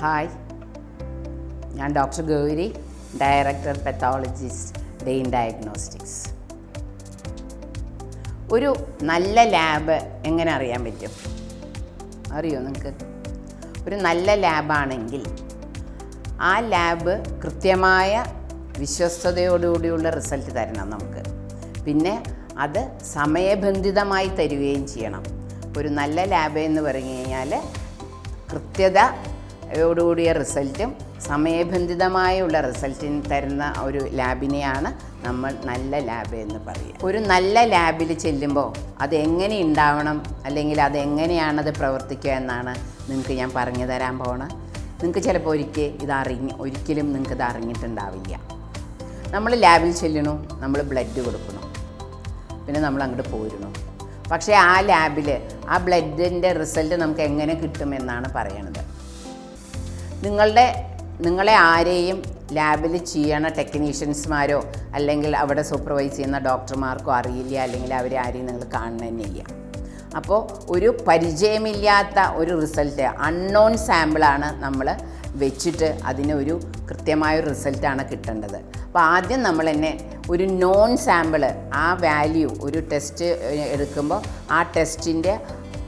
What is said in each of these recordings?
Hi ഞാൻ doctor Gauri director pathologist Dane diagnostics ഒരു നല്ല ലാബ് എങ്ങനെ അറിയാൻ പറ്റും? അറിയോ നിങ്ങൾക്ക് ഒരു നല്ല ലാബാണെങ്കിൽ ആ ലാബ് കൃത്യമായ വിശ്വസ്തയോടുകൂടിയുള്ള റിസൾട്ട് തരണം നമുക്ക്. പിന്നെ അത് സമയബന്ധിതമായി തരികയും ചെയ്യണം. ഒരു നല്ല ലാബ് എന്ന് പറഞ്ഞു കഴിഞ്ഞാൽ കൃത്യതയോടുകൂടിയ റിസൾട്ടും സമയബന്ധിതമായുള്ള റിസൾട്ടിന് തരുന്ന ഒരു ലാബിനെയാണ് നമ്മൾ നല്ല ലാബ് എന്ന് പറയുക. ഒരു നല്ല ലാബിൽ ചെല്ലുമ്പോൾ അത് എങ്ങനെ ഉണ്ടാവണം അല്ലെങ്കിൽ അത് എങ്ങനെയാണത് പ്രവർത്തിക്കുക എന്നാണ് നിങ്ങൾക്ക് ഞാൻ പറഞ്ഞു തരാൻ പോണ. നിങ്ങൾക്ക് ചിലപ്പോൾ ഒരിക്കൽ ഇത് അറിഞ്ഞ് ഒരിക്കലും നിങ്ങൾക്ക് ഇത് അറിഞ്ഞിട്ടുണ്ടാവില്ല. നമ്മൾ ലാബിൽ ചെല്ലണു നമ്മൾ ബ്ലഡ് കൊടുക്കണം. പിന്നെ നമ്മൾ അങ്ങോട്ട് പോരുന്നു. പക്ഷേ ആ ലാബിൽ ആ ബ്ലഡിന്റെ റിസൾട്ട് നമുക്ക് എങ്ങനെ കിട്ടുമെന്നാണ് പറയണത്. നിങ്ങളുടെ നിങ്ങളെ ആരെയും ലാബിൽ ചെയ്യണ ടെക്നീഷ്യൻസ്മാരോ അല്ലെങ്കിൽ അവിടെ സൂപ്പർവൈസ് ചെയ്യുന്ന ഡോക്ടർമാർക്കോ അറിയില്ല അല്ലെങ്കിൽ അവരെ ആരെയും നിങ്ങൾ കാണണമെന്നില്ല അപ്പോൾ ഒരു പരിചയമില്ലാത്ത ഒരു റിസൾട്ട് അൺനോൺ സാമ്പിളാണ് നമ്മൾ വെച്ചിട്ട് അതിനൊരു കൃത്യമായ ഒരു റിസൾട്ടാണ് കിട്ടേണ്ടത്. അപ്പോൾ ആദ്യം നമ്മൾ തന്നെ ഒരു നോൺ സാമ്പിൾ ആ വാല്യൂ ഒരു ടെസ്റ്റ് എടുക്കുമ്പോൾ ആ ടെസ്റ്റിന്റെ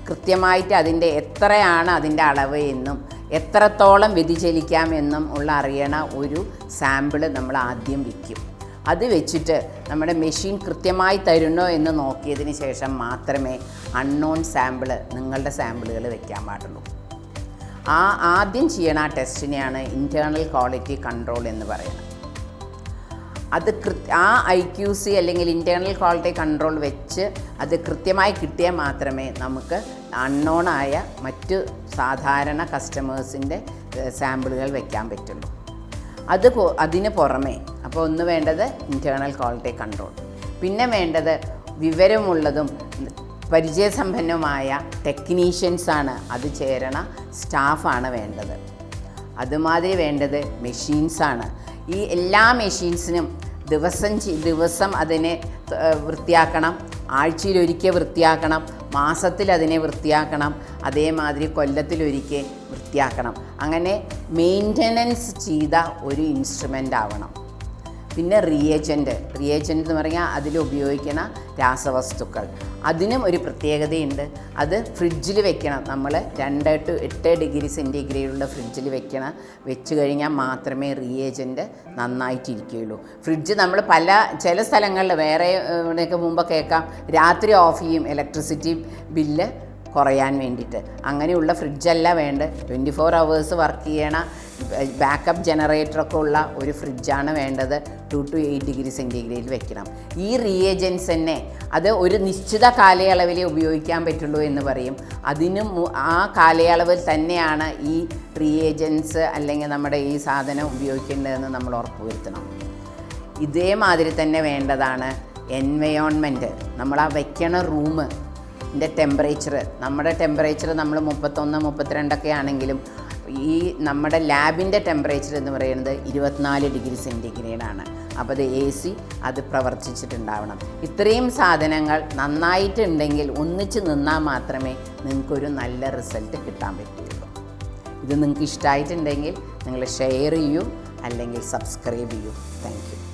കൃത്യമായിട്ട് അതിന്റെ എത്രയാണ് അതിന്റെ അളവ് എന്നും എത്രത്തോളം വ്യതിചലിക്കാമെന്നും ഉള്ള അറിയണ ഒരു സാമ്പിൾ നമ്മൾ ആദ്യം വിൽക്കും അത് വെച്ചിട്ട് നമ്മുടെ മെഷീൻ കൃത്യമായി തരുന്നോ എന്ന് നോക്കിയതിന് ശേഷം മാത്രമേ അൺനോൺ സാമ്പിൾ നിങ്ങളുടെ സാമ്പിളുകൾ വെക്കാൻ പാടുള്ളൂ. ആ ആദ്യം ചെയ്യണ ആ ടെസ്റ്റിനെയാണ് ഇന്റേർണൽ ക്വാളിറ്റി കൺട്രോൾ എന്ന് പറയുന്നത്. അത് കൃത്യ ആ ഐ ക്യു സി അല്ലെങ്കിൽ ഇന്റേർണൽ ക്വാളിറ്റി കൺട്രോൾ വെച്ച് അത് കൃത്യമായി കിട്ടിയാൽ മാത്രമേ നമുക്ക് അൺനോണായ മറ്റ് സാധാരണ കസ്റ്റമേഴ്സിന്റെ സാമ്പിളുകൾ വെക്കാൻ പറ്റുള്ളൂ അത് അതിന് പുറമേ അപ്പോൾ ഒന്ന് വേണ്ടത് ഇന്റേർണൽ ക്വാളിറ്റി കൺട്രോൾ പിന്നെ വേണ്ടത് വിവരമുള്ളതും പരിചയസമ്പന്നമായ ടെക്നീഷ്യൻസാണ് അത് ചേരണ സ്റ്റാഫാണ് വേണ്ടത്. അതുമാതിരി വേണ്ടത് മെഷീൻസാണ് ഈ എല്ലാ മെഷീൻസിനും ദിവസം ദിവസം അതിനെ വൃത്തിയാക്കണം ആഴ്ചയിലൊരിക്കൽ വൃത്തിയാക്കണം മാസത്തിൽ അതിനെ വൃത്തിയാക്കണം അതേമാതിരി കൊല്ലത്തിലൊരിക്കൽ വൃത്തിയാക്കണം. അങ്ങനെ മെയിന്റനൻസ് ചെയ്ത ഒരു ഇൻസ്ട്രുമെന്റ് ആവണം. പിന്നെ റിയേജന്റ് റിയേജന്റ് എന്ന് പറഞ്ഞാൽ അതിൽ ഉപയോഗിക്കുന്ന രാസവസ്തുക്കൾ. അതിനും ഒരു പ്രത്യേകതയുണ്ട്. അത് ഫ്രിഡ്ജിൽ വെക്കണം. നമ്മൾ രണ്ട് ടു എട്ട് ഡിഗ്രി സെന്റിഗ്രേഡുള്ള ഫ്രിഡ്ജിൽ വെക്കണം വെച്ച് കഴിഞ്ഞാൽ മാത്രമേ റിയേജന്റ് നന്നായിട്ടിരിക്കുകയുള്ളൂ. ഫ്രിഡ്ജ് നമ്മൾ പല ചില സ്ഥലങ്ങളിൽ വേറെ മുമ്പ് കേൾക്കാം. രാത്രി ഓഫ് ചെയ്യും ഇലക്ട്രിസിറ്റി ബില്ല് കുറയാൻ വേണ്ടിയിട്ട്. അങ്ങനെയുള്ള ഫ്രിഡ്ജല്ല വേണ്ട. ട്വന്റി ഫോർ അവേഴ്സ് വർക്ക് ചെയ്യണ ബാക്കപ്പ് ജനറേറ്ററൊക്കെ ഉള്ള ഒരു ഫ്രിഡ്ജാണ് വേണ്ടത്. ടു ടു എയ്റ്റ് ഡിഗ്രി സെന്റിഗ്രേഡിൽ വെക്കണം. ഈ റിയേജൻസ് തന്നെ അത് ഒരു നിശ്ചിത കാലയളവിലേ ഉപയോഗിക്കാൻ പറ്റുള്ളൂ എന്ന് പറയും. അതിനും ആ കാലയളവിൽ തന്നെയാണ് ഈ റിയേജൻസ് അല്ലെങ്കിൽ നമ്മുടെ ഈ സാധനം ഉപയോഗിക്കേണ്ടതെന്ന് നമ്മൾ ഉറപ്പുവരുത്തണം. ഇതേമാതിരി തന്നെ വേണ്ടതാണ് എൻവയോൺമെന്റ് നമ്മൾ ആ വയ്ക്കണ റൂമ് ന്റെ ടെമ്പറേച്ചർ നമ്മുടെ ടെമ്പറേച്ചർ നമ്മൾ മുപ്പത്തൊന്ന് മുപ്പത്തിരണ്ടൊക്കെ ആണെങ്കിലും ഈ നമ്മുടെ ലാബിന്റെ ടെമ്പറേച്ചർ എന്ന് പറയുന്നത് ഇരുപത്തിനാല് ഡിഗ്രി സെന്റിഗ്രേഡാണ് അപ്പോൾ അത് എ സി അത് പ്രവർത്തിച്ചിട്ടുണ്ടാവണം. ഇത്രയും സാധനങ്ങൾ നന്നായിട്ടുണ്ടെങ്കിൽ ഒന്നിച്ച് നിന്നാൽ മാത്രമേ നിങ്ങൾക്കൊരു നല്ല റിസൾട്ട് കിട്ടാൻ പറ്റുള്ളൂ. ഇത് നിങ്ങൾക്ക് ഇഷ്ടമായിട്ടുണ്ടെങ്കിൽ നിങ്ങൾ ഷെയർ ചെയ്യൂ അല്ലെങ്കിൽ സബ്സ്ക്രൈബ് ചെയ്യൂ. താങ്ക്